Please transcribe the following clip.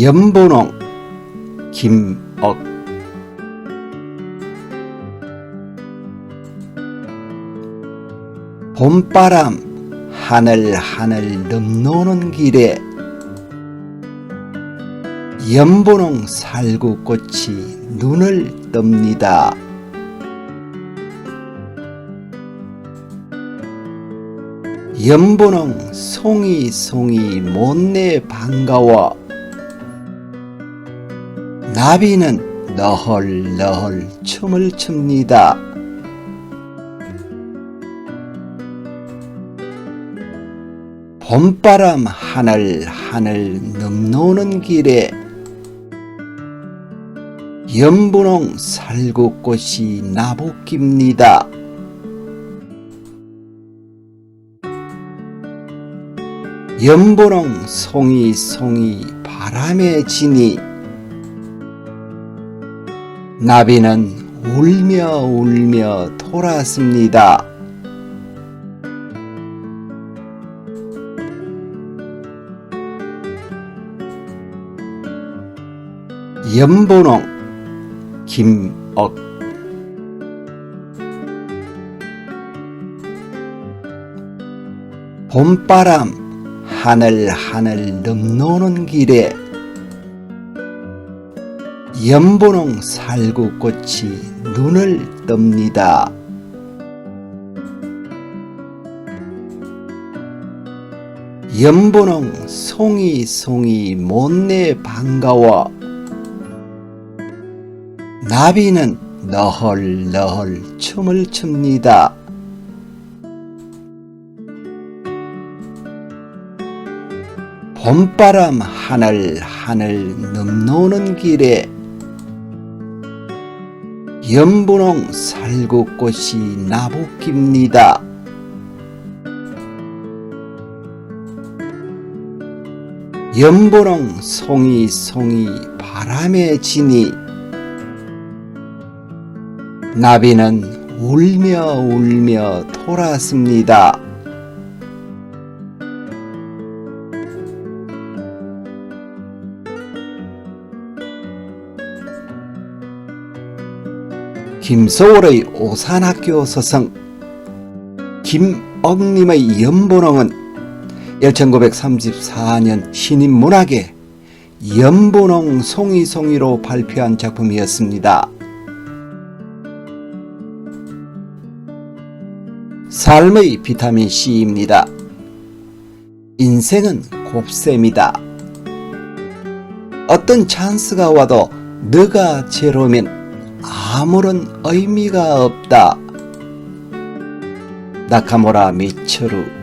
연분홍 김억 봄바람 하늘 하늘 넘노는 길에 연분홍 살구꽃이 눈을 뜹니다. 연분홍 송이 송이 못내 반가워 나비는 너헐 너헐 춤을 춥니다. 봄바람 하늘 하늘 넘노는 길에 연분홍 살구꽃이 나부깁니다. 연분홍 송이 송이 바람에 지니 나비는 울며 울며 돌았습니다. 연분홍 김억 봄바람 하늘 하늘 넘노는 길에 연분홍 살구꽃이 눈을 뜹니다. 연분홍 송이 송이 못내 반가워 나비는 너헐 너헐 춤을 춥니다. 봄바람 하늘 하늘 넘노는 길에 연분홍 살구꽃이 나부깁니다. 연분홍 송이 송이 바람에 지니 나비는 울며 울며 돌았습니다. 김서울의 오산학교 서성 김억님의 연분홍은 1934년 신인 문학에 연분홍 송이송이로 발표한 작품이었습니다. 삶의 비타민 C입니다. 인생은 곱셈이다. 어떤 찬스가 와도 너가 제로면 아무런 의미가 없다. 나카무라 미츠루